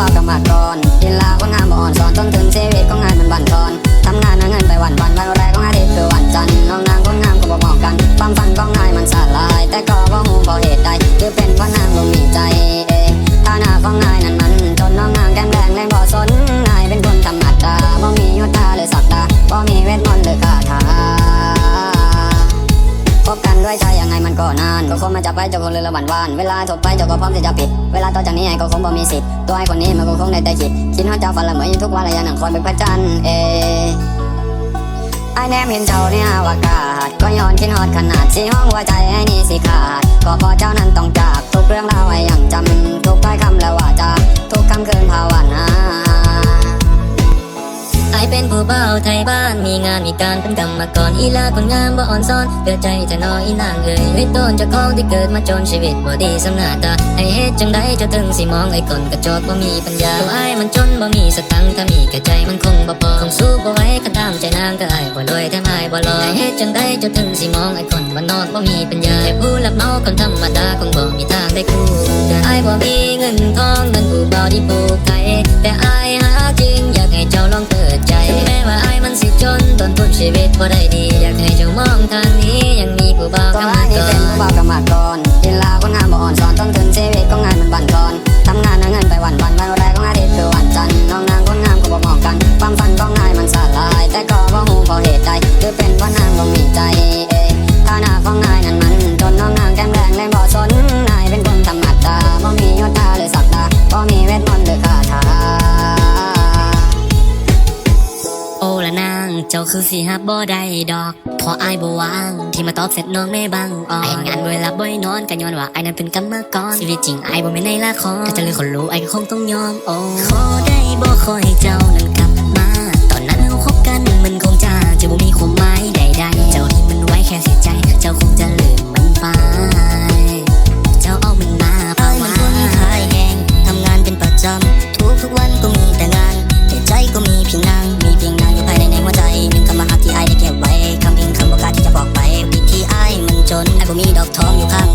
บ่าวกับมาก่อนดินลาคนงามบ่อ่อนสอนต้นทุนชีวิตของงานมันบั่นทอนทำงานหาเงินไปวันวันวันแรกของอาทิตย์คือวันจันทร์น้องนางคนงามก็บอกบอกกันความฝันของนายมันสลาย แต่ก็บ่ฮู้บ่เหตุใดคือเป็นเพราะนางบ่มีใจเอฐานะของนายนั้นมันจนน้องนางแก้มแดงแรงบ่สนนายเป็นคนธรรมดาบ่มียศตาหรือศักดาบ่มีเวทมนต์หรือคาถาพบกันด้วยใจ มันก็นานก็คงมาจับไปเจ้าคนเรือละหวันวาน เวลาถดไปเจ้าก็พร้อมที่จะปิด เวลาต่อจากนี้ไอ้ก็คงบ่มีสิทธิ์ตัวไอ้คนนี้มันก็คงได้แต่คิดคิดว่าเจ้าฝันละเหมือนทุกวันระยะหนังคอยเป็นพระจันทร์เอไอ้แนมเห็นเจ้าเนอวกาศก็ย้อนคิดฮอดขนาดสีห้องหัวใจไอ้นี่สิขาดก็พอเจ้านั้นต้องจาก เป็นผู้เบาไทยบ้าน มีงานมีการเป็นกรรมกรอีลาคนงามบ่อ่อนซ้อนเดือใจจะน้อยนางเอ่ยเวทต้นจะของที่เกิดมาจนชีวิตบ่ดีสำนาตาไอเฮ็ดจังใดเจะถึงสิมองไอคนกระจอกบ่มีปัญญาตัวไอมันจนบ่มีสตังค์ถ้ามีกระใจมันคงบ่พอคงสู้บ่ไหวก็ตามใจนางก็ไอบ่รวยแถมไอบ่รอไอเฮ็ดจังใดเจะถึงสิมองไอคนบ้านนอกบ่มีปัญญาแค่ผู้รับเมาคนธรรมดาคงบ่มีทางได้คู่กันไอบ่มีเงินทองเงินผู้เบาที่ปลูกไก่แต่ไอ ชีวิต นาง เจ้าคือสิฮับบ่ได้ดอกเพออายบ่ว่าง ที่มาตอบเสร็จน้องแม่บังอ่อนไอ้งานเวลาบ่อยนอนก็ย้อนว่าไอ้นั้นเป็นกรรมกรชีวิตจริงไอ้บ่แม่นในละครถ้าจะเลยคนรู้ไอ้ก็คงต้องยอมโอ้ขอได้บ่ขอให้เจ้านั้น กูมีดอกทองอยู่ข้าง